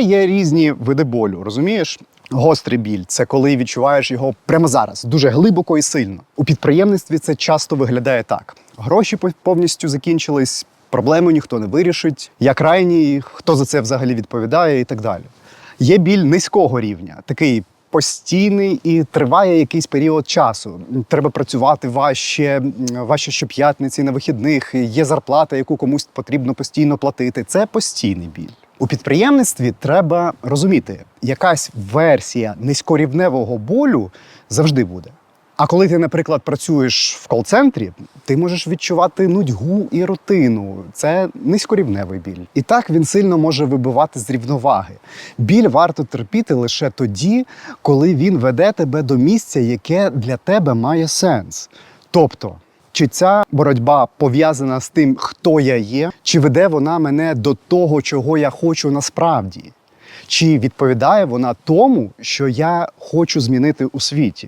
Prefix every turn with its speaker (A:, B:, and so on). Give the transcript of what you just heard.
A: Є різні види болю, розумієш? Гострий біль це коли відчуваєш його прямо зараз, дуже глибоко і сильно. У підприємництві це часто виглядає так: гроші пов- повністю закінчились, проблему ніхто не вирішить. Я крайній, хто за це взагалі відповідає, і так далі. Є біль низького рівня, такий постійний і триває якийсь період часу. Треба працювати важче, важче щоп'ятниці на вихідних. Є зарплата, яку комусь потрібно постійно платити. Це постійний біль. У підприємництві треба розуміти, якась версія низькорівневого болю завжди буде. А коли ти, наприклад, працюєш в кол-центрі, ти можеш відчувати нудьгу і рутину. Це низькорівневий біль. І так він сильно може вибивати з рівноваги. Біль варто терпіти лише тоді, коли він веде тебе до місця, яке для тебе має сенс. Тобто, чи ця боротьба пов'язана з тим, хто я є, чи веде вона мене до того, чого я хочу насправді? Чи відповідає вона тому, що я хочу змінити у світі?